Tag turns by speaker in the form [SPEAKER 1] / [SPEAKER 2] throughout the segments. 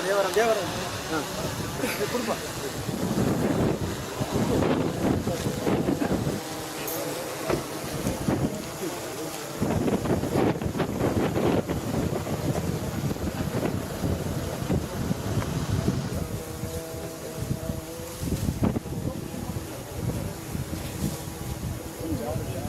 [SPEAKER 1] தேவரம் தேவரம் கொடுப்பா மோகனே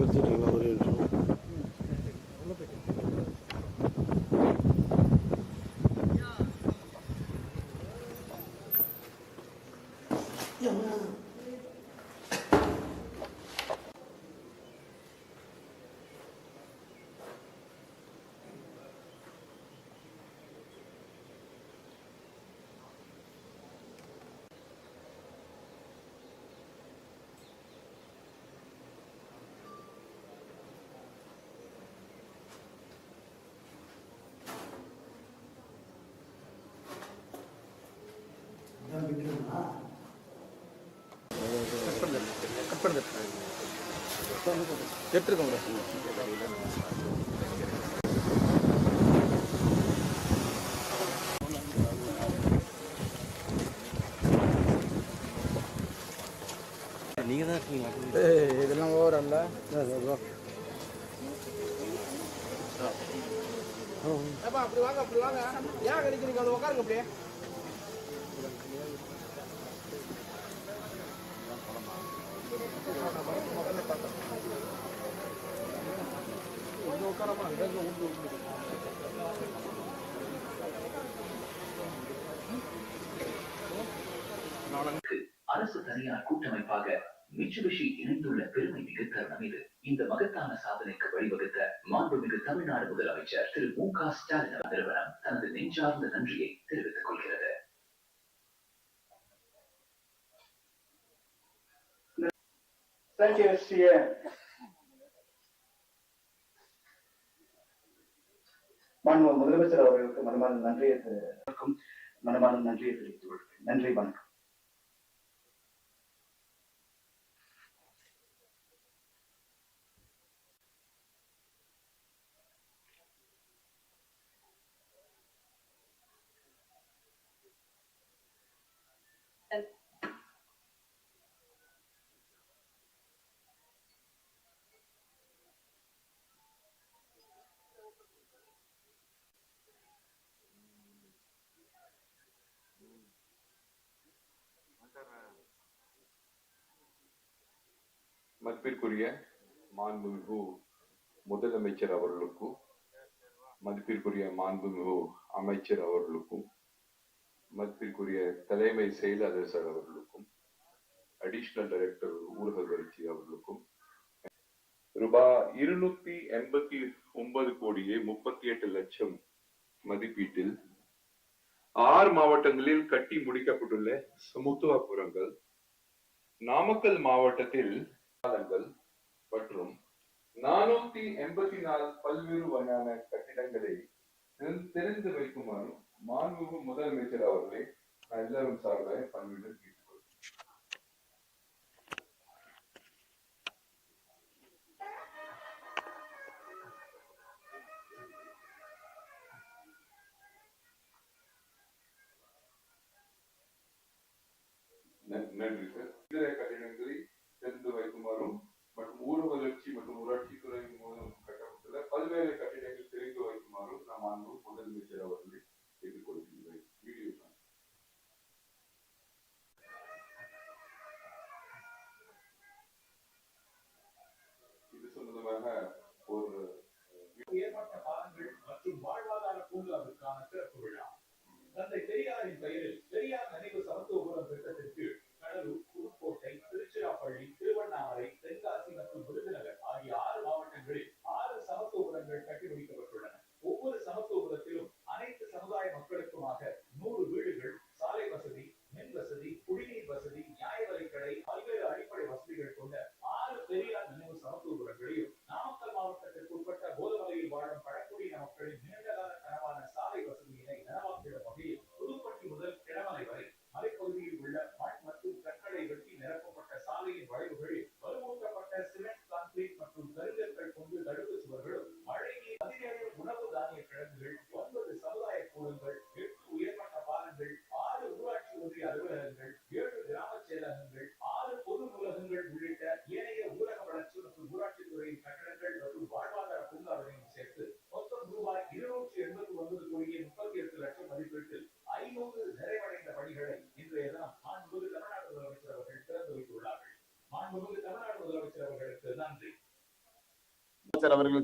[SPEAKER 2] Good to
[SPEAKER 3] do a little
[SPEAKER 1] cut பண்ணுது எடுத்துருக்கோங்க
[SPEAKER 3] நீங்கள் தான் இருக்கீங்களா?
[SPEAKER 1] இதெல்லாம் ஓவர் அல்ல அப்படி வாங்க அப்படி வாங்க. ஏன் கிடைக்கிறீங்க அது உட்காருங்க அப்படியே
[SPEAKER 4] அரசு தனியார் கூட்டமைப்பாக மிட்சுபிஷி இணைந்துள்ள பெருமை மிகு தருணம் இது இந்த மகத்தான சாதனைக்கு வழிவகுத்த மாண்புமிகு தமிழ்நாடு முதலமைச்சர் திரு மு க ஸ்டாலின் நிறுவனம் தனது நெஞ்சார்ந்த நன்றியை தெரிவித்துக் கொள்கிறது
[SPEAKER 5] Thank you, CM. மாண்பு முதலமைச்சர் அவர்களுக்கு மனமான நன்றியை மனமான நன்றியை தெரிவித்துக் கொள்கிறேன். நன்றி வணக்கம்.
[SPEAKER 6] மதிப்பிற்குரிய மாண்புமிகு முதலமைச்சர் அவர்களுக்கும் மதிப்பிற்குரிய மாண்புமிகு அமைச்சர் அவர்களுக்கும் மதிப்பிற்குரிய தலைமை செயலாளர் சார் அவர்களுக்கும்
[SPEAKER 7] அடிஷனல் டைரக்டர் ஊரக வளர்ச்சி அவர்களுக்கும் ரூபாய் இருநூத்தி எண்பத்தி ஒன்பது கோடியே முப்பத்தி எட்டு லட்சம் மதிப்பீட்டில் ஆறு மாவட்டங்களில் கட்டி முடிக்கப்பட்டுள்ள சமத்துவபுரங்கள் நாமக்கல் மாவட்டத்தில் பாலங்கள் மற்றும் நானூத்தி எண்பத்தி நாலு பல்வேறு வகையான கட்டிடங்களை தெரிந்து திறந்து வைக்குமாறு மாண்புமிகு முதலமைச்சர் அவர்களை நான் எல்லாரும் சார்பாக பணியுடன்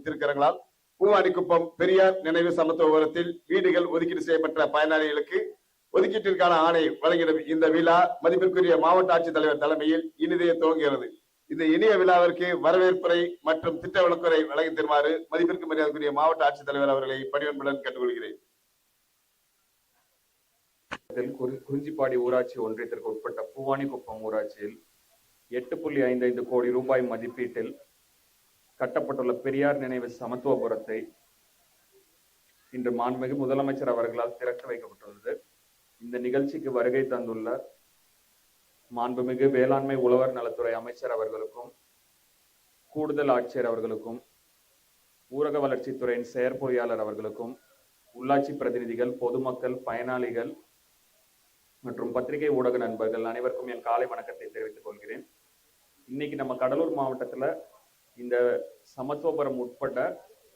[SPEAKER 8] அமைச்சர் அவர்கள் பூவாடிக்குப்பம் பெரியார் நினைவு சமத்துவ உரத்தில் வீடுகள் ஒதுக்கீடு செய்யப்பட்ட பயனாளிகளுக்கு ஒதுக்கீட்டிற்கான ஆணை வழங்கிடும் இந்த விழா மதிப்பிற்குரிய மாவட்ட ஆட்சித்தலைவர் தலைமையில் இனிதே துவங்குகிறது. இந்த இனிய விழாவிற்கு வரவேற்புரை மற்றும் திட்ட விளக்குரை வழங்கி தருமாறு மதிப்பிற்கு மரியாதைக்குரிய மாவட்ட ஆட்சித்தலைவர் அவர்களை பணிவன்புடன் கேட்டுக்கொள்கிறேன்.
[SPEAKER 9] குறிஞ்சிப்பாடி ஊராட்சி ஒன்றியத்திற்கு உட்பட்ட பூவானிக்குப்பம் ஊராட்சியில் எட்டு புள்ளி ஐந்து ஐந்து கோடி ரூபாய் மதிப்பீட்டில் கட்டப்பட்டுள்ள பெரியார் நினைவு சமத்துவபுரத்தை இன்று மாண்புமிகு முதலமைச்சர் அவர்களால் திறந்து வைக்கப்பட்டுள்ளது. இந்த நிகழ்ச்சிக்கு வருகை தந்துள்ள மாண்புமிகு வேளாண்மை உழவர் நலத்துறை அமைச்சர் அவர்களுக்கும் கூடுதல் ஆட்சியர் அவர்களுக்கும் ஊரக வளர்ச்சித்துறையின் செயற்பொறியாளர் அவர்களுக்கும் உள்ளாட்சி பிரதிநிதிகள் பொதுமக்கள் பயனாளிகள் மற்றும் பத்திரிகை ஊடக நண்பர்கள் அனைவருக்கும் என் காலை வணக்கத்தை தெரிவித்துக் கொள்கிறேன். இன்னைக்கு நம்ம கடலூர் மாவட்டத்துல இந்த சமத்துவபுரம் உட்பட்ட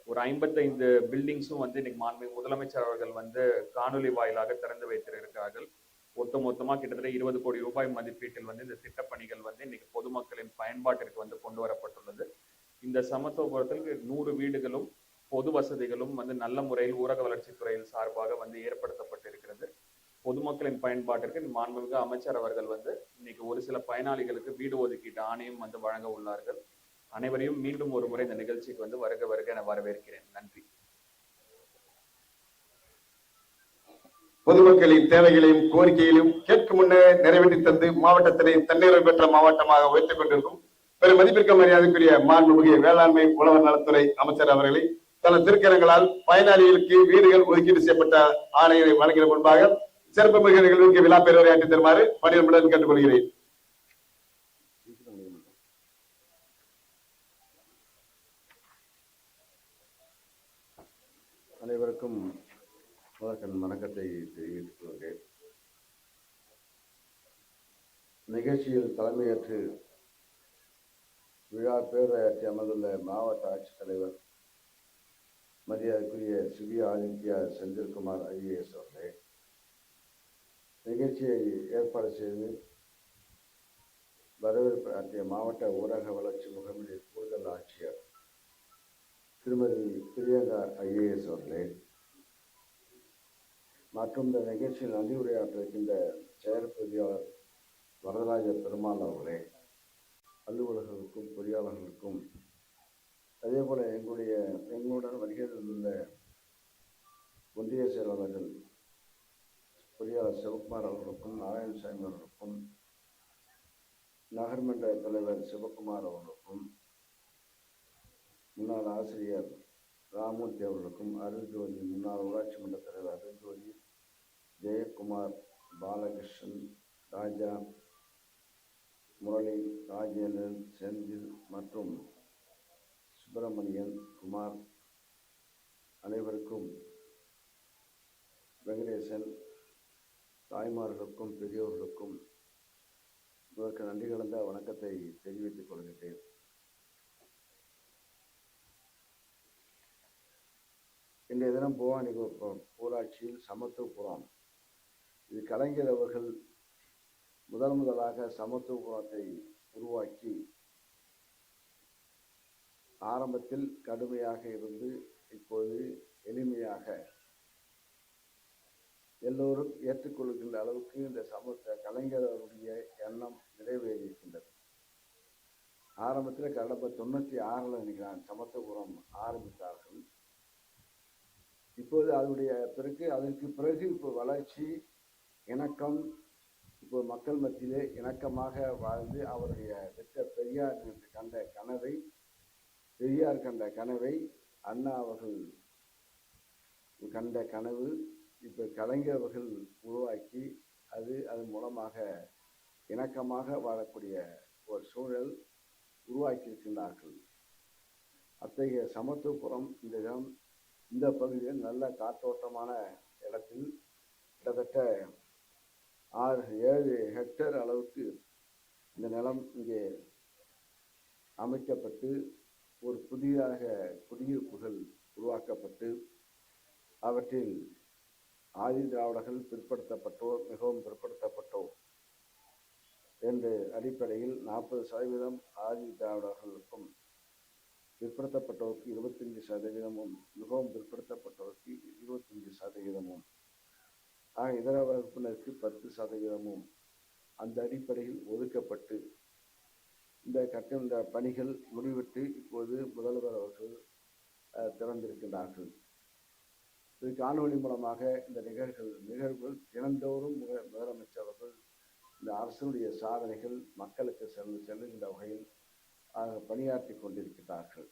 [SPEAKER 9] ஒரு ஐம்பத்தைந்து பில்டிங்ஸும் வந்து இன்னைக்கு மாண்புமிகு முதலமைச்சர் அவர்கள் வந்து காணொலி வாயிலாக திறந்து வைத்திருக்கிறார்கள். ஒட்டு மொத்தமாக கிட்டத்தட்ட இருபது கோடி ரூபாய் மதிப்பீட்டில் வந்து இந்த திட்டப்பணிகள் வந்து இன்னைக்கு பொதுமக்களின் பயன்பாட்டிற்கு வந்து கொண்டு வரப்பட்டுள்ளது. இந்த சமத்துவபுரத்தில் நூறு வீடுகளும் பொது வசதிகளும் வந்து நல்ல முறையில் ஊரக வளர்ச்சித்துறையில் சார்பாக வந்து ஏற்படுத்தப்பட்டிருக்கிறது. பொதுமக்களின் பயன்பாட்டிற்கு மாண்புமிகு அமைச்சர் அவர்கள் வந்து இன்னைக்கு ஒரு சில பயனாளிகளுக்கு வீடு ஒதுக்கீட்டு ஆணையம் வந்து வழங்க உள்ளார்கள். அனைவரையும் மீண்டும் ஒரு முறை இந்த நிகழ்ச்சிக்கு வந்து வருக வருக என வரவேற்கிறேன். நன்றி.
[SPEAKER 8] பொதுமக்களின் தேவைகளையும் கோரிக்கைகளையும் கேட்கும் முன்னே நிறைவேற்றி தந்து மாவட்டத்தினை தன்னிறைவு பெற்ற மாவட்டமாக உயர்த்திக் கொண்டிருக்கும் பெரும் மதிப்பிற்கு மரியாதைக்குரிய மாண்புமிகு வேளாண்மை உழவர் நலத்துறை அமைச்சர் அவர்களை தனது திருக்கரங்களால் பயனாளிகளுக்கு வீடுகள் ஒதுக்கீடு செய்யப்பட்ட ஆணையை வழங்கின முன்பாக சிறப்பு மிகு நிகழ்வுக்கு விழா பேருரையாற்றி தருமாறு பணியுடன் கேட்டுக்கொள்கிறேன்.
[SPEAKER 1] அனைவருக்கும் முதற்கண் வணக்கத்தை தெரிவித்துக் கொள்கிறேன். நிகழ்ச்சியில் தலைமையேற்று விழா பேரையாற்றி அமர்ந்துள்ள மாவட்ட ஆட்சித்தலைவர் மரியாதைக்குரிய சிவி ஆதித்யா செந்தில்குமார் ஐஏஎஸ் அவர்களே நிகழ்ச்சியை ஏற்பாடு செய்து வரவேற்பு அத்திய மாவட்ட ஊரக வளர்ச்சி முகமையின் கூடுதல் ஆட்சியர் திருமதி பிரியங்கா ஐஏஎஸ் அவர்களே மற்றும் இந்த நிகழ்ச்சியில் நன்றி உரையாற்றிருக்கின்ற செயற்பொறியாளர் வரதராஜ பெருமாள் அவர்களே அலுவலர்களுக்கும் பொறியாளர்களுக்கும் அதே போல் எங்களுடைய எங்களுடன் வருகை தந்துள்ள ஒன்றிய செயலாளர்கள் பொறியாளர் சிவகுமார் அவர்களுக்கும் நாராயணசாமி அவர்களுக்கும் நகர்மன்ற தலைவர் சிவகுமார் அவர்களுக்கும் முன்னாள் ஆசிரியர் ராமூர்த்தி அவர்களுக்கும் அருள்ஜோதி முன்னாள் ஊராட்சி மன்ற தலைவர் அருள்ஜோதி ஜெயக்குமார் பாலகிருஷ்ணன் ராஜா முரளி ராஜேந்திரன் செந்தில் மற்றும் சுப்பிரமணியன் குமார் அனைவருக்கும் வெங்கடேசன் தாய்மார்களுக்கும் பெரியோர்களுக்கும் இதற்கு நன்றி கலந்த வணக்கத்தை தெரிவித்துக் கொள்கிறேன் இன்றைய தினம் பவானி ஊராட்சியில் சமத்துவபுரம் இது கலைஞர் அவர்கள் முதல் முதலாக சமத்துவபுரத்தை உருவாக்கி ஆரம்பத்தில் கடுமையாக இருந்து இப்போது எளிமையாக எல்லோரும் ஏற்றுக்கொள்கின்ற அளவுக்கு இந்த சமத்த கலைஞர் அவருடைய எண்ணம் நிறைவேறியிருக்கின்றது. ஆரம்பத்தில் கடந்த தொண்ணூற்றி ஆறில் நினைக்கிறான் சமத்துவபுரம் ஆரம்பித்தார்கள். இப்போது அதனுடைய பிறகு அதற்கு பிறகு இப்போ வளர்ச்சி இணக்கம் இப்போ மக்கள் மத்தியிலே இணக்கமாக வாழ்ந்து அவருடைய பெற்ற பெரியார் கண்ட கனவை பெரியார் கண்ட கனவை அண்ணா அவர்கள் கண்ட கனவு இப்போ கலைஞர் அவர்கள் உருவாக்கி அது அதன் மூலமாக இணக்கமாக வாழக்கூடிய ஒரு சூழல் உருவாக்கியிருக்கின்றார்கள். அத்தகைய சமத்துவபுரம் இந்த இடம் இந்த பகுதியில் நல்ல காற்றோட்டமான இடத்தில் கிட்டத்தட்ட ஆறு ஏழு ஹெக்டேர் அளவுக்கு இந்த நிலம் இங்கே அமைக்கப்பட்டு ஒரு புதிதாக குடியிருப்புகள் உருவாக்கப்பட்டு அவற்றில் ஆதி திராவிடர்கள் பிற்படுத்தப்பட்டோர் மிகவும் பிற்படுத்தப்பட்டோர் என்ற அடிப்படையில் நாற்பது சதவீதம் ஆதி திராவிடர்களுக்கும் பிற்படுத்தப்பட்டோருக்கு இருபத்தஞ்சு சதவீதமும் மிகவும் பிற்படுத்தப்பட்டோருக்கு இருபத்தஞ்சு சதவீதமும். ஆக இதர வகுப்பினருக்கு பத்து சதவீதமும். அந்த அடிப்படையில் ஒதுக்கப்பட்டு இந்த கட்ட இந்த பணிகள் முடிவிட்டு இப்போது முதல்வர் அவர்கள் திறந்திருக்கின்றார்கள். இது காணொளி மூலமாக இந்த நிகழ்வுகள் நிகழ்வுகள் தினந்தோறும் முக- முதலமைச்சர் அவர்கள் இந்த அரசனுடைய சாதனைகள் மக்களுக்கு சென்று செல்லுகின்ற வகையில் ஆக பணியாற்றி கொண்டிருக்கிறார்கள்.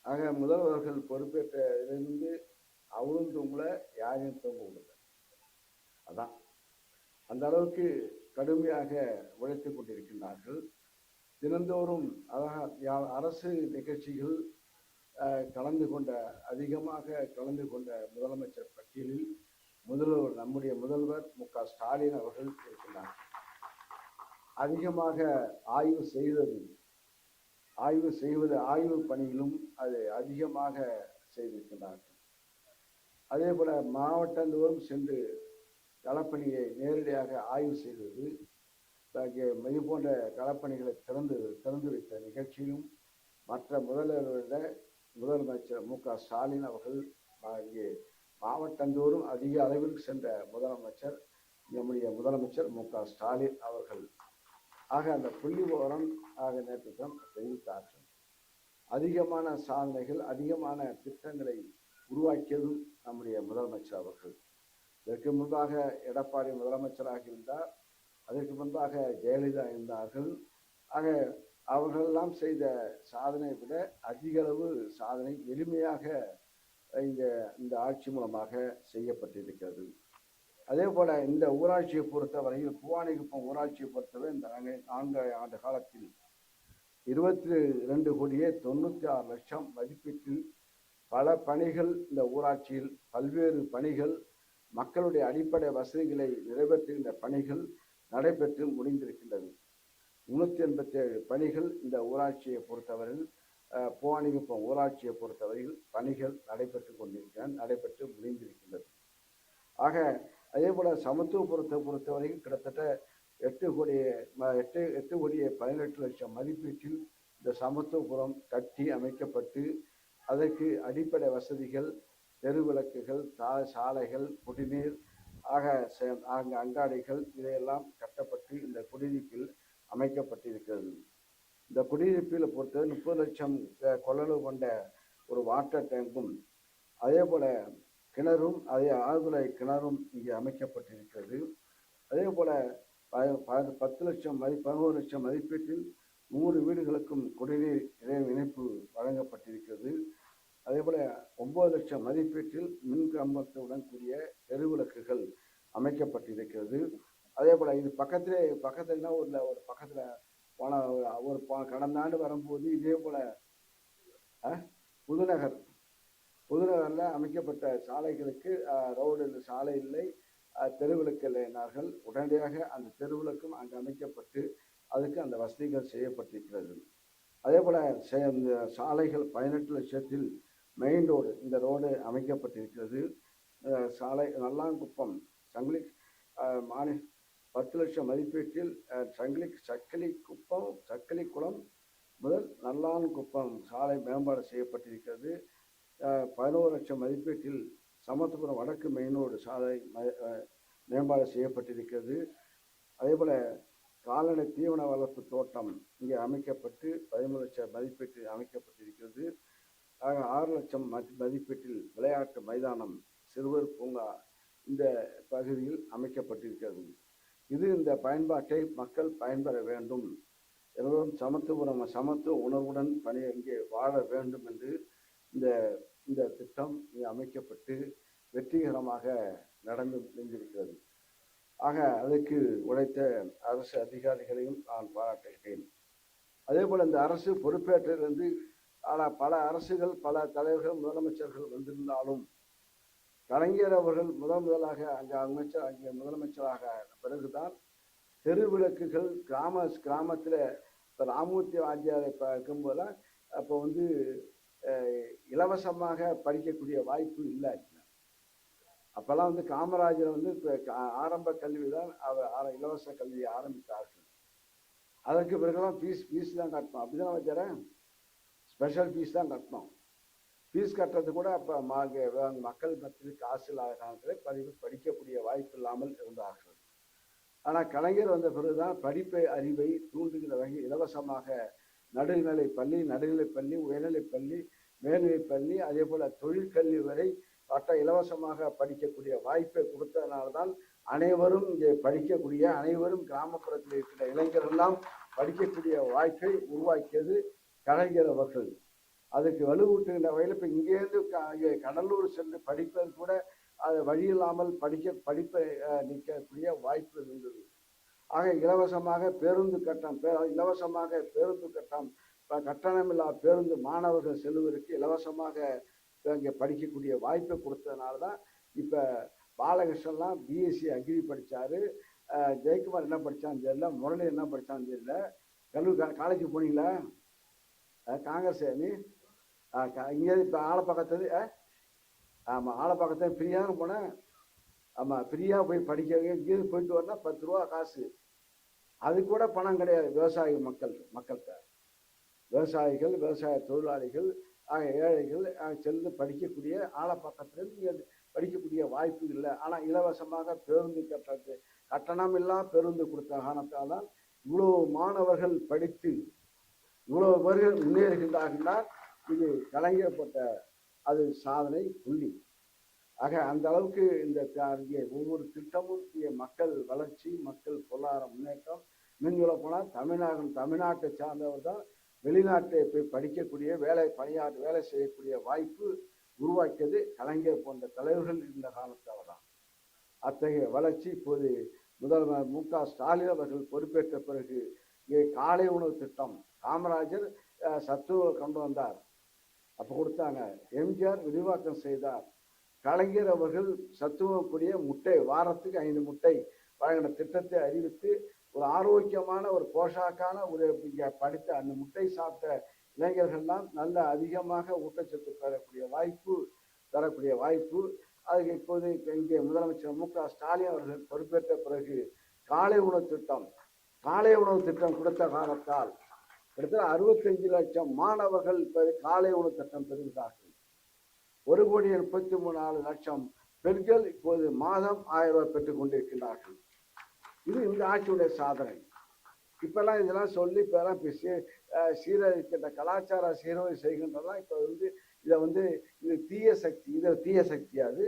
[SPEAKER 1] ஆக முதல்வர்கள் பொறுப்பேற்றிலிருந்து அவரும் தூங்கல யாரையும் தூங்க விடல. அதான். அந்த அளவுக்கு கடுமையாக உழைத்துக் கொண்டிருக்கின்றார்கள். தினந்தோறும் அதாக யா- அரசு நிகழ்ச்சிகள் கலந்து கொண்ட அதிகமாக கலந்து கொண்ட முதலமைச்சர் பட்டியலில் முதல்வர் நம்முடைய முதல்வர் மு க ஸ்டாலின் அவர்கள் இருக்கின்றார். அதிகமாக ஆய்வு செய்தது ஆய்வு செய்வது ஆய்வு பணியிலும் அது அதிகமாக செய்திருக்கின்றார்கள். அதே போல மாவட்டந்தோறும் சென்று களப்பணியை நேரடியாக ஆய்வு செய்தது இது போன்ற களப்பணிகளை திறந்து திறந்து வைத்த நிகழ்ச்சியிலும் மற்ற முதல்வர்களிட முதலமைச்சர் மு க ஸ்டாலின் அவர்கள் இங்கே மாவட்டந்தோறும் அதிக அளவில் சென்ற முதலமைச்சர் நம்முடைய முதலமைச்சர் மு க ஸ்டாலின் அவர்கள் ஆக அந்த புள்ளி ஆக நேற்று தெரிவித்தார்கள் அதிகமான சாதனைகள் அதிகமான திட்டங்களை உருவாக்கியதும் நம்முடைய முதலமைச்சர் அவர்கள். இதற்கு முன்பாக எடப்பாடி முதலமைச்சராக இருந்தார். அதற்கு முன்பாக ஜெயலலிதா இருந்தார்கள். ஆக அவர்களெல்லாம் செய்த சாதனை விட அதிக அளவு சாதனை எளிமையாக இந்த இந்த ஆட்சி மூலமாக செய்யப்பட்டிருக்கிறது. அதே போல் இந்த ஊராட்சியை பொறுத்தவரையில் பூவானிக்குப்பம் ஊராட்சியை பொறுத்தவரை இந்த நான்கு- நான்கு ஆண்டு காலத்தில் இருபத்தி ரெண்டு கோடியே தொண்ணூற்றி ஆறு லட்சம் மதிப்பீட்டில் பல பணிகள் இந்த ஊராட்சியில் பல்வேறு பணிகள் மக்களுடைய அடிப்படை வசதிகளை நிறைவேற்றுகின்ற பணிகள் நடைபெற்று முடிந்திருக்கின்றது. முன்னூற்றி எண்பத்தி ஏழு பணிகள் இந்த ஊராட்சியை பொறுத்தவரையில் அஹ், பூவானிக்குப்பம் ஊராட்சியை பொறுத்தவரையில் பணிகள் நடைபெற்று கொண்டிருக்கின்றன நடைபெற்று முடிந்திருக்கின்றது. ஆக அதே போல் சமத்துவபுரத்தை பொறுத்தவரையில் கிட்டத்தட்ட எட்டு கோடி ம- எட்டு எட்டு கோடியே பதினெட்டு லட்சம் மதிப்பீட்டில் இந்த சமத்துவபுரம் கட்டி அமைக்கப்பட்டு அதற்கு அடிப்படை வசதிகள் தெருவிளக்குகள் தா சாலைகள் குடிநீர் ஆக அங்கு அங்காடிகள் இதையெல்லாம் கட்டப்பட்டு இந்த குடியிருப்பில் அமைக்கப்பட்டிருக்கிறது. இந்த குடியிருப்பில் பொறுத்தவரை முப்பது லட்சம் கொள்ளளவு கொண்ட ஒரு வாட்டர் டேங்கும். அதே போல கிணறும் அதே ஆழ்துளை கிணறும் இங்கே அமைக்கப்பட்டிருக்கிறது. அதே போல ப- பத்து லட்சம் மதி பதினோரு லட்சம் மதிப்பீட்டில் நூறு வீடுகளுக்கும் குடிநீர் இணை இணைப்பு வழங்கப்பட்டிருக்கிறது. அதே போல ஒன்பது லட்சம் மதிப்பீட்டில் மின் கம்பத்துடன் கூடிய தெருவிளக்குகள் அமைக்கப்பட்டிருக்கிறது. அதே போல இது பக்கத்திலே பக்கத்துலனா ஒரு ஒரு பக்கத்துல போன ஒரு- கடந்த ஆண்டு வரும்போது இதே போல புதுநகர் புதுநகரில் அமைக்கப்பட்ட சாலைகளுக்கு ரோடு இல்லை, சாலை இல்லை. தெரு தெருவிளக்கு இல்லைனார்கள் உடனடியாக அந்த தெருவிளக்கும் அங்கு அமைக்கப்பட்டு அதுக்கு அந்த வசதிகள் செய்யப்பட்டிருக்கிறது. அதே போல் இந்த சாலைகள் பதினெட்டு லட்சத்தில் மெயின் ரோடு இந்த ரோடு அமைக்கப்பட்டிருக்கிறது. சாலை நல்லாங்குப்பம் சங்கிலி அஹ், மாநி பத்து லட்சம் மதிப்பீட்டில் சங்கிலி சக்கிலி குப்பம் சக்கிலி குளம் முதல் நல்லான்குப்பம் சாலை மேம்பாடு செய்யப்பட்டிருக்கிறது. பதினோரு லட்சம் மதிப்பீட்டில் சமத்துபுரம் வடக்கு மெயினோடு சாலை ம- மேம்பாடு செய்யப்பட்டிருக்கிறது. அதேபோல் கால்நடை தீவன வளர்ப்பு தோட்டம் இங்கே அமைக்கப்பட்டு பதிமூணு லட்சம் மதிப்பீட்டில் அமைக்கப்பட்டிருக்கிறது. ஆக ஆறு லட்சம் மதி- மதிப்பீட்டில் விளையாட்டு மைதானம் சிறுவர் பூங்கா இந்த பகுதியில் அமைக்கப்பட்டிருக்கிறது. இது இந்த பயன்பாட்டை மக்கள் பயன்பெற வேண்டும். எல்லோரும் சமத்துவ சமத்துவ உணர்வுடன் பணி இங்கே வாழ வேண்டும் என்று இந்த இந்த திட்டம் அமைக்கப்பட்டு வெற்றிகரமாக நடந்து முடிந்திருக்கிறது. ஆக அதற்கு உழைத்த அரசு அதிகாரிகளையும் நான் பாராட்டுகிறேன். அதே போல் இந்த அரசு பொறுப்பேற்றிலிருந்து ஆனால் பல அரசுகள் பல தலைவர்கள் முதலமைச்சர்கள் வந்திருந்தாலும் கலைஞர் அவர்கள் முதல் முதலாக அங்கே அமைச்சர் அங்கே முதலமைச்சராக பிறகுதான் தெருவிளக்குகள் கிராம கிராமத்தில் இப்போ ராமூர்த்தி வாத்தியாரை பார்க்கும்போதெல்லாம் அப்போ வந்து இலவசமாக படிக்கக்கூடிய வாய்ப்பு இல்லை அப்போல்லாம் வந்து காமராஜர் வந்து இப்போ ஆரம்ப கல்வி தான் அவர் இலவச கல்வியை ஆரம்பித்தார்கள். அதற்கு பிறகுலாம் ஃபீஸ் ஃபீஸ் தான் கட்டணும். அப்படிதான் வச்சாரன் ஸ்பெஷல் ஃபீஸ் தான் கட்டணும். ஃபீஸ் கட்டுறது கூட அப்போ மக்கள் மத்தியில் காசு இல்லாத காலத்தில் பதிவு படிக்கக்கூடிய வாய்ப்பு இல்லாமல் இருந்தார்கள். ஆனால் கலைஞர் வந்த பிறகுதான் படிப்பை அறிவை தூண்டுகிற வகை இலவசமாக நடுநிலை பள்ளி நடுநிலை பள்ளி உயர்நிலை பள்ளி மேல்நிலை பள்ளி அதே போல தொழிற்கல்வி வரை பட்ட இலவசமாக படிக்கக்கூடிய வாய்ப்பை கொடுத்ததுனால்தான் அனைவரும் இங்கே படிக்கக்கூடிய அனைவரும் கிராமப்புறத்தில் இருக்கிற இளைஞரெல்லாம் படிக்கக்கூடிய வாய்ப்பை உருவாக்கியது கலைஞர் அவர்கள். அதுக்கு வலுவூட்டுகின்ற வகையில் இப்போ இங்கேருந்து க- இங்கே கடலூர் சென்று படிப்பது கூட அது வழி இல்லாமல் படிக்க படிப்பை நிற்கக்கூடிய வாய்ப்பு இருந்தது. ஆக இலவசமாக பேருந்து கட்டணம் பே இலவசமாக பேருந்து கட்டணம் கட்டணமில்லா பேருந்து மாணவர்கள் செல்வதற்கு இலவசமாக இங்கே படிக்கக்கூடிய வாய்ப்பை கொடுத்ததுனால தான் இப்போ பாலகிருஷ்ணன்லாம் பிஎஸ்சி அக்ரி படித்தார் ஜெயக்குமார் என்ன படித்தான்னு தெரியல. முரளி என்ன படித்தான்னு தெரியல. கல்லூரி காலேஜ் போனீங்களா? காங்கிரஸ் நீ இங்கே இப்போ ஆலப்பக்கத்து ஆமாம் ஆலப்பக்கத்தை ஃப்ரீயாக போனேன். ஆமாம் ஃப்ரீயாக போய் படிக்க இங்கேருந்து போயிட்டு வரனா பத்து ரூபா காசு. அது கூட பணம் கிடையாது. விவசாய மக்கள் மக்கள்கிட்ட. விவசாயிகள் விவசாய தொழிலாளிகள் ஆக ஏழைகள் சென்று படிக்கக்கூடிய ஆலப்பக்கத்துலேருந்து இங்கே படிக்கக்கூடிய வாய்ப்பு இல்லை. ஆனால் இலவசமாக பேருந்து கட்டணத்து கட்டணம் இல்லா பேருந்து கொடுத்த காரணத்தால் தான் இவ்வளோ மாணவர்கள் படித்து இவ்வளோ பேர்கள் முன்னேறுகின்றார்கள் இது கலைஞர் போட்ட அது சாதனை புள்ளி. ஆக அந்த அளவுக்கு இந்த இங்கே ஒவ்வொரு திட்டமும் இங்கே மக்கள் வளர்ச்சி மக்கள் பொருளாதார முன்னேற்றம் இன்னும் போனால் தமிழ்நாடு தமிழ்நாட்டை சார்ந்தவர் தான் வெளிநாட்டை போய் படிக்கக்கூடிய வேலை பணியாற்ற வேலை செய்யக்கூடிய வாய்ப்பு உருவாக்கியது கலைஞர் போன்ற தலைவர்கள் இருந்த காலத்தால் தான். அத்தகைய வளர்ச்சி இப்போது முதல்வர் மு க ஸ்டாலின் அவர்கள் பொறுப்பேற்ற பிறகு இங்கே காலை உணவு திட்டம் காமராஜர் அஹ், கொண்டு வந்தார். அப்போ கொடுத்தாங்க. எம்ஜிஆர் விரிவாக்கம் செய்தார். கலைஞர் அவர்கள் சத்துவக்கூடிய முட்டை வாரத்துக்கு ஐந்து முட்டை வழங்கின திட்டத்தை அறிவித்து ஒரு ஆரோக்கியமான ஒரு போஷாக்கான ஒரு இங்கே படித்த அந்த முட்டை சாப்பிட்ட இளைஞர்கள்லாம் நல்ல அதிகமாக ஊட்டச்சத்து பெறக்கூடிய வாய்ப்பு தரக்கூடிய வாய்ப்பு. அதுக்கு இப்போது இங்கே முதலமைச்சர் மு க ஸ்டாலின் அவர்கள் பொறுப்பேற்ற பிறகு காலை உணவு திட்டம் காலை உணவு திட்டம் கொடுத்த காலத்தால் கிட்டத்தட்ட அறுபத்தஞ்சு லட்சம் மாணவர்கள் இப்போ காலை உணவு திட்டம் பெறுகிறார்கள். ஒரு கோடி முப்பத்தி மூணு நாலு லட்சம் பெண்கள் இப்போது மாதம் ஆயிரம் ரூபாய் பெற்றுக் கொண்டிருக்கிறார்கள் இது இந்த ஆட்சியுடைய சாதனை. இப்பெல்லாம் இதெல்லாம் சொல்லி இப்பெல்லாம் இப்ப சீரழிக்கின்ற கலாச்சார சீரழி செய்கின்றதெல்லாம் இப்போ வந்து இதை வந்து இது தீய சக்தி இது தீய சக்தி அது.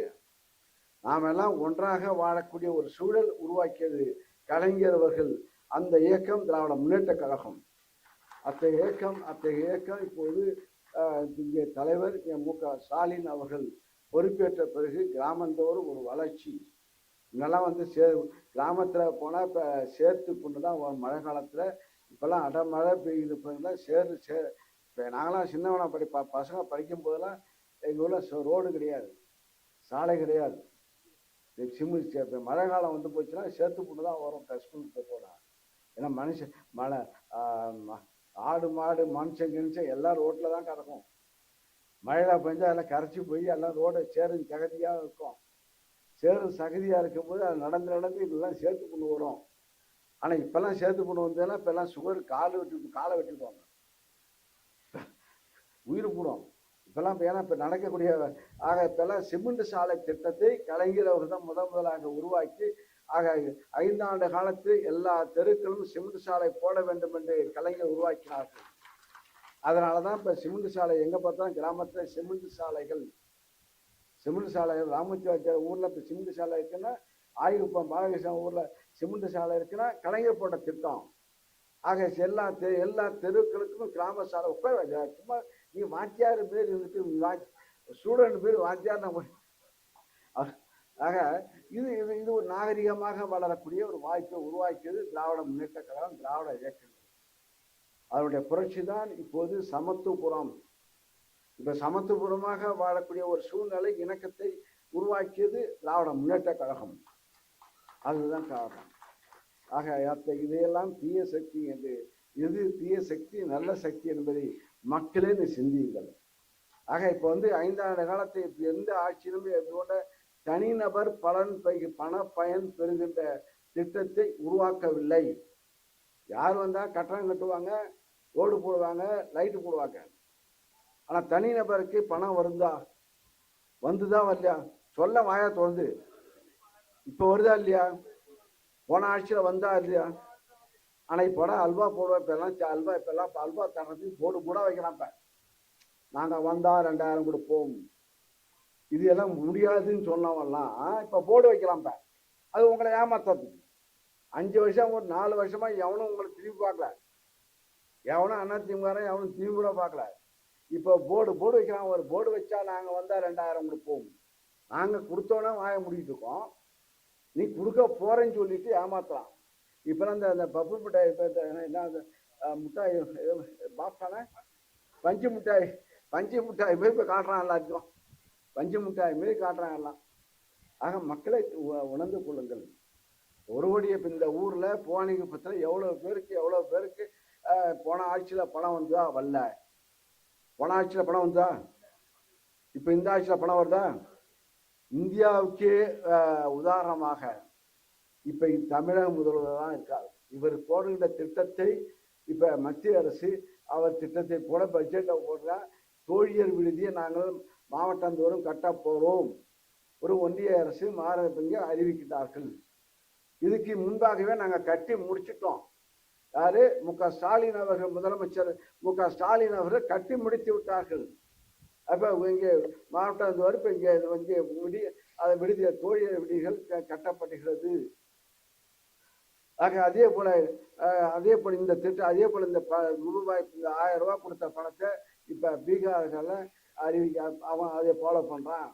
[SPEAKER 1] நாம் எல்லாம் ஒன்றாக வாழக்கூடிய ஒரு சூழல் உருவாக்கியது கலைஞர் அவர்கள் அந்த இயக்கம் திராவிட முன்னேற்ற கழகம். அத்தகைய இயக்கம் அத்தகைய இயக்கம் இப்போது இங்கே தலைவர் என் மு க ஸ்டாலின் அவர்கள் பொறுப்பேற்ற பிறகு கிராமந்தோறும் ஒரு வளர்ச்சி. முன்னெல்லாம் வந்து சே கிராமத்தில் போனால் இப்போ சேத்து புண்ணு தான் வரும் மழை இப்போல்லாம் அடை அடமழை பெய்யுது இப்போ சேர்ந்து சே இப்போ நாங்களாம் சின்னவனா படி ப பசங்க படிக்கும் போதெல்லாம் எங்கள் ஊரில் ரோடு கிடையாது. சாலை கிடையாது. சிம்மு சே- மழை காலம் வந்து போச்சுன்னா சேத்து புண்ணு தான் வரும் ஸ்கூலுக்கு போனால் ஏன்னா மனுஷன் மழை ஆடு மாடு மனுஷன் கிணிச்சன் எல்லாம் ரோட்டில் தான் கிடக்கும். மழையில் பெஞ்சா எல்லாம் கரைச்சி போய் எல்லாம் ரோடு சேரும் ஜெகதியாக இருக்கும். சேரும் சகதியாக இருக்கும்போது அது நடந்து நடந்து இதெல்லாம் சேர்த்து கொண்டு வரும். ஆனால் இப்போல்லாம் சேர்த்து கொண்டு வந்ததுன்னா இப்போல்லாம் சுகர் கால் வெட்டி காலை வெட்டிடுவாங்க. உயிர் போடும் இப்போல்லாம் இப்போ ஏன்னா இப்போ நடக்கக்கூடிய ஆக இப்போல்லாம் சிமெண்ட் சாலை திட்டத்தை கலைஞர் அவர் தான் முதன் முதலாக உருவாக்கி ஆக ஐந்தாண்டு காலத்து எல்லா தெருக்களும் சிமெண்ட் சாலை போட வேண்டும் என்று கலைஞர் உருவாக்கினார்கள். அதனால தான் இப்போ சிமெண்ட் சாலை எங்கே பார்த்தாலும் கிராமத்தில் சிமெண்ட் சாலைகள் சிமெண்ட் சாலை ராமச்சாச்சார் ஊரில் இப்போ சிமெண்ட் சாலை இருக்குன்னா ஆயுப்பம் பாலகிருஷ்ணன் ஊரில் சிமெண்ட் சாலை இருக்குன்னா கலைஞர் போட்ட திட்டம். ஆக எல்லா தெ எல்லா தெருக்களுக்கும் கிராம சாலை உட்கார சும்மா நீ வாத்தியார் பேர் இருந்துட்டு ஸ்டூடெண்ட் பேர் வாத்தியார் நம்ம ஆக- ஆக இது இது இது ஒரு நாகரிகமாக வளரக்கூடிய ஒரு வாய்ப்பை உருவாக்கியது திராவிட முன்னேற்ற கழகம் திராவிட இயக்கங்கள். அதனுடைய புரட்சி தான் இப்போது சமத்துவபுரம் இப்ப சமத்துவபுரமாக வாழக்கூடிய ஒரு சூழ்நிலை இணக்கத்தை உருவாக்கியது திராவிட முன்னேற்ற கழகம். அதுதான் காரணம். ஆக அத்த இதையெல்லாம் தீய சக்தி என்று எது தீய சக்தி நல்ல சக்தி என்பதை மக்களே நீ சிந்தியுங்கள். ஆக இப்ப வந்து ஐந்தாண்டு காலத்தை எந்த ஆட்சியிலும் இது தனிநபர் பலன் பை பண பயன் பெறுகின்ற திட்டத்தை உருவாக்கவில்லை. யார் வந்தா கட்டணம் கட்டுவாங்க ரோடு போடுவாங்க லைட்டு போடுவாங்க. ஆனா தனிநபருக்கு பணம் வருந்தா வந்துதா வரலையா? சொல்ல வாயா திறந்து. இப்போ வருதா இல்லையா? போன ஆட்சியில் வந்தா இல்லையா? ஆனால் இப்போ அல்வா போடுவோம் இப்போல்லாம் அல்வா இப்போல்லாம் அல்வா தர்றது போர்டு கூட வைக்கலாம் இப்போ. நாங்கள் வந்தால் ரெண்டாயிரம் கொடுப்போம். இது எல்லாம் முடியாதுன்னு சொன்னவெல்லாம் இப்போ போர்டு வைக்கலாம் இப்போ. அது உங்களை ஏமாத்துறதுக்கு அஞ்சு வருஷம் ஒரு நாலு வருஷமா எவனும் உங்களை திரும்பி பார்க்கல. எவனும் அண்ணா திமுகாரன் எவனும் திரும்பி கூட பார்க்கல. இப்போ போர்டு போர்டு வைக்கிறாங்க ஒரு போர்டு வச்சா நாங்கள் வந்தால் ரெண்டாயிரம் கொடுப்போம் நாங்கள் கொடுத்தோன்னே வாங்க முடிக்கிட்டு இருக்கோம். நீ கொடுக்க போகிறேன்னு சொல்லிட்டு ஏமாத்தலாம். இப்போ அந்த அந்த பப்பு மிட்டாய் இப்போ என்ன அந்த மிட்டாய் ஏதோ பஞ்சு மிட்டாய் பஞ்சு மிட்டாய் போய் இப்போ காட்டுறான் எல்லாருக்கும் பஞ்சு மிட்டாய் மாரி காட்டுறான் எல்லாம். ஆக மக்களை உணர்ந்து கொள்ளுங்கள். ஒரு இப்போ இந்த ஊரில் போனீங்க பக்கத்தில் எவ்வளோ பேருக்கு எவ்வளோ பேருக்கு போன ஆட்சியில் பணம் வந்ததா? வரல. போன ஆட்சியில் பணம் வந்தா? இப்போ இந்த ஆட்சியில் பணம் வருதா? இந்தியாவுக்கே உதாரணமாக இப்போ தமிழக முதல்வர் தான் இருக்கார். இவர் போடுகின்ற திட்டத்தை இப்போ மத்திய அரசு அவர் திட்டத்தை போட பட்ஜெட்டை போடுற. தோழியர் விடுதியை நாங்கள் மாவட்டந்தோறும் கட்ட போகிறோம் ஒரு ஒன்றிய அரசு மாநிலத்திங்க அறிவிக்கிறார்கள். இதுக்கு முன்பாகவே நாங்கள் கட்டி முடிச்சிட்டோம். யாரு? மு க ஸ்டாலின் அவர்கள் முதலமைச்சர் மு க ஸ்டாலின் அவர்கள் கட்டி முடித்து விட்டார்கள். அப்போ இங்கே மாவட்டம் இந்த இப்ப இங்கே வந்து விடி அதை விடுதிய தோழியர் விடுதிகள் க- கட்டப்படுகிறது ஆக அதே போல அதே போல இந்த திட்டம் அதே போல இந்த ப- ரூபாய் இந்த ஆயிரம் ரூபாய் கொடுத்த பணத்தை இப்போ பீகார்ல அறிவிக்க அவன் அதை ஃபாலோ பண்ணுறான்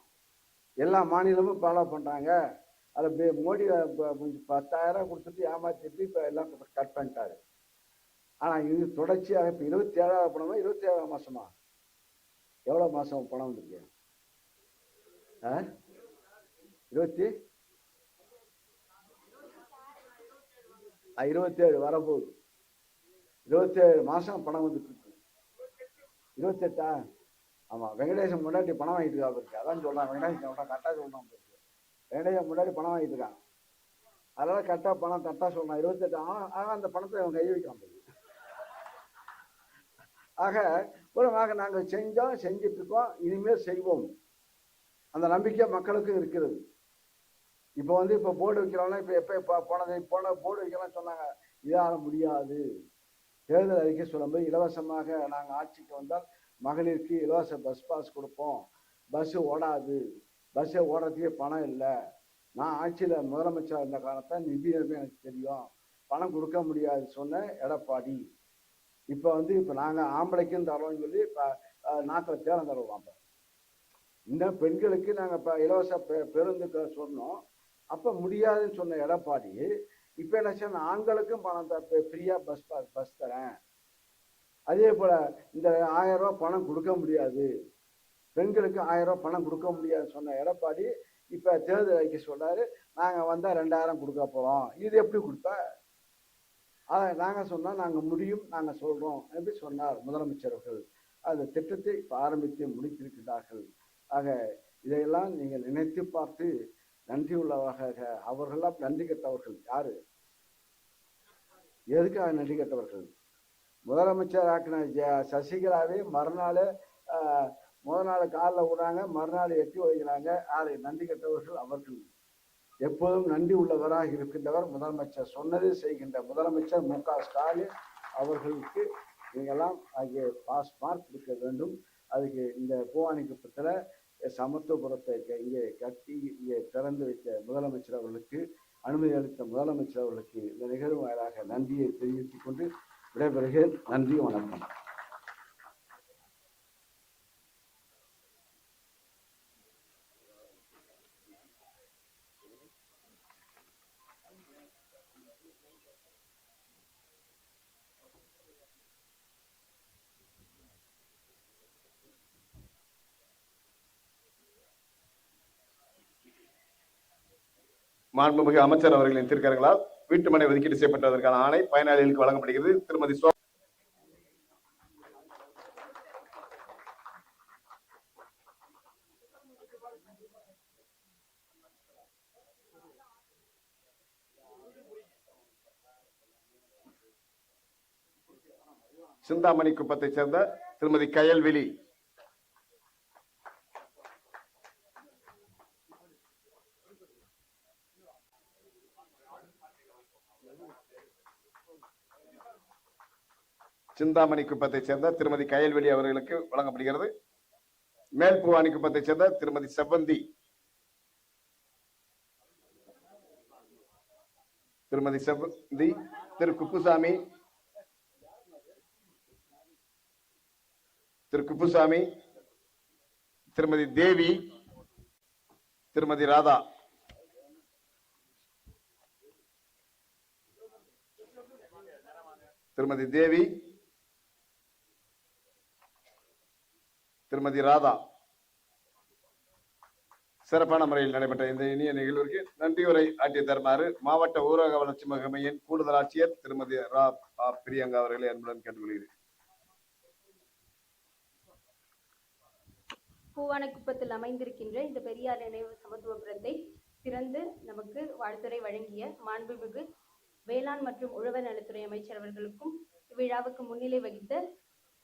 [SPEAKER 1] எல்லா மாநிலமும் ஃபாலோ பண்ணுறாங்க அதை மோடி அஹ், கொஞ்சம் பத்தாயிரம் கொடுத்துட்டு ஏமாத்திட்டு இப்போ எல்லாம் கட் பண்ணிட்டாரு. ஆனா இது தொடர்ச்சியாக இப்ப இருபத்தி ஏழாவது பணமா இருபத்தி ஏழாவது மாசமா? எவ்வளவு மாசம் பணம் வந்திருக்கு? ஆ? இருபத்தி? இருபத்தேழு வரப்போகுது. இருபத்தேழு மாசம் பணம் வந்துட்டு இருக்கு இருபத்தெட்டா? ஆமா வெங்கடேசன் முன்னாடி பணம் வாங்கிட்டு இருக்கா இருக்கு. அதான் சொல்றான் வெங்கடேசன் சொல்றான் கரெக்டா சொல்றான் பாரு. வெங்கடேசன் முன்னாடி பணம் வாங்கிட்டு இருக்கான். அதனால கரெக்டா பணம் கரெக்டா சொல்றான். இருபத்தெட்டு ஆனால் அந்த பணத்தை அவன் கை வைக்கிறான் ஆக புறமாக நாங்கள் செஞ்சோம் செஞ்சுட்டு இருக்கோம் இனிமேல் செய்வோம். அந்த நம்பிக்கை மக்களுக்கும் இருக்கிறது. இப்போ வந்து இப்போ போர்டு வைக்கிறோம்னா இப்போ எப்போ இப்போ போனது போன போர்டு வைக்கலாம் சொன்னாங்க. இதாக முடியாது. தேர்தல் அறிக்கை சொல்லும்போது இலவசமாக நாங்கள் ஆட்சிக்கு வந்தால் மகளிருக்கு இலவச பஸ் பாஸ் கொடுப்போம். பஸ்ஸு ஓடாது. பஸ்ஸே ஓடுறதுக்கே பணம் இல்லை. நான் ஆட்சியில் முதலமைச்சர் இருந்த காலத்தை நிதி எனக்கு தெரியும். பணம் கொடுக்க முடியாது சொன்ன எடப்பாடி. இப்போ வந்து இப்போ நாங்கள் ஆம்பளைக்கும் தரோம்னு சொல்லி இப்போ நாட்டில் தேரம் தருவோம் இப்போ இந்த பெண்களுக்கு நாங்கள் இப்போ இலவச பெ பேருந்துக்கு சொன்னோம். அப்போ முடியாதுன்னு சொன்ன எடப்பாடி இப்போ என்ன சொன்ன ஆண்களுக்கும் பணம் த ஃப்ரீயாக பஸ் பஸ் தரேன். அதே போல் இந்த ஆயிரம் ரூபா பணம் கொடுக்க முடியாது. பெண்களுக்கு ஆயிரம் ரூபா பணம் கொடுக்க முடியாதுன்னு சொன்ன எடப்பாடி இப்போ தேர்தல் அறிக்கை சொல்கிறாரு நாங்கள் வந்தால் ரெண்டாயிரம் கொடுக்க போகிறோம் இது எப்படி கொடுப்ப? அதை நாங்கள் சொன்னால் நாங்கள் முடியும் நாங்கள் சொல்கிறோம் என்று சொன்னார் முதலமைச்சர் அவர்கள். அந்த திட்டத்தை இப்போ ஆரம்பித்து முடித்திருக்கிறார்கள். ஆக இதையெல்லாம் நீங்கள் நினைத்து பார்த்து நன்றி உள்ளவராக அவர்களெல்லாம் நன்றி கெட்டவர்கள் யாரு? எதுக்காக நன்றி கெட்டவர்கள்? முதலமைச்சர் ஆக்கின ஜ- சசிகலாவே மறுநாள் ஆஹ், முதல் நாள் காலில் விடுறாங்க மறுநாள் எட்டி வைக்கிறாங்க யாரு? நன்றி கெட்டவர்கள் அவர்கள். எப்போதும் நன்றி உள்ளவராக இருக்கின்றவர் முதலமைச்சர். சொன்னதை செய்கின்ற முதலமைச்சர் மு க ஸ்டாலின் அவர்களுக்கு நீங்கள்லாம் ஆகிய பாஸ் மார்க் கொடுக்க வேண்டும். அதுக்கு இந்த பூவானிக்குப்பத்தில் சமத்துவபுரத்தை இங்கே கட்டி இங்கே திறந்து வைத்த முதலமைச்சர் அவர்களுக்கு அனுமதி அளித்த முதலமைச்சர் அவர்களுக்கு இந்த நிகழ்வு வாயிலாக நன்றியை தெரிவித்துக் கொண்டு விடைபெறுகிறேன். நன்றி வணக்கம்.
[SPEAKER 8] மாண்புமிகு அமைச்சர் அவர்களின் திருக்கரங்களால் வீட்டுமனை ஒதுக்கீடு செய்யப்பட்டதற்கான ஆணை பயனாளிகளுக்கு வழங்கப்படுகிறது. திருமதி சோ சிந்தாமணி குப்பத்தைச் சேர்ந்த திருமதி கயல்வெளி சிந்தாமணி குப்பத்தை சேர்ந்த திருமதி கயல்வெளி அவர்களுக்கு வழங்கப்படுகிறது. மேல் குப்பத்தை சேர்ந்த திருமதி செவ்வந்தி திருமதி செவ்வந்தி திரு குப்புசாமி திரு குப்புசாமி திருமதி தேவி திருமதி ராதா. திருமதி தேவி திருமதி ராதா. சிறப்பான முறையில் நடைபெற்ற இந்த இனிய நிகழ்விற்கு நன்றியுரை ஆற்றி தருமாறு மாவட்ட ஊரக வளர்ச்சி முகமையின் கூடுதல் ஆட்சியர் திருமதி ரா பிரியங்கா அவர்களை அன்புடன் கேட்டுக்கொள்கிறேன்.
[SPEAKER 10] பூவானக்குப்பத்தில் அமைந்திருக்கின்ற இந்த பெரியார் நினைவு சமத்துவபுரத்தை திறந்து நமக்கு வாழ்த்துறை வழங்கிய மாண்புமிகு வேளாண் மற்றும் உழவர் நலத்துறை அமைச்சர் அவர்களுக்கும் இவ்விழாவுக்கு முன்னிலை வகித்த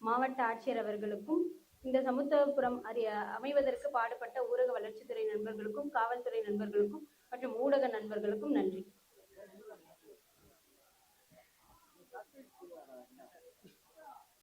[SPEAKER 10] மாவட்ட ஆட்சியர் அவர்களுக்கும் இந்த சமுத்திரபுரம் அறிய அமைவதற்கு பாடுபட்ட ஊரக வளர்ச்சித்துறை நண்பர்களுக்கும் காவல்துறை நண்பர்களுக்கும் மற்றும் ஊடக நண்பர்களுக்கும் நன்றி.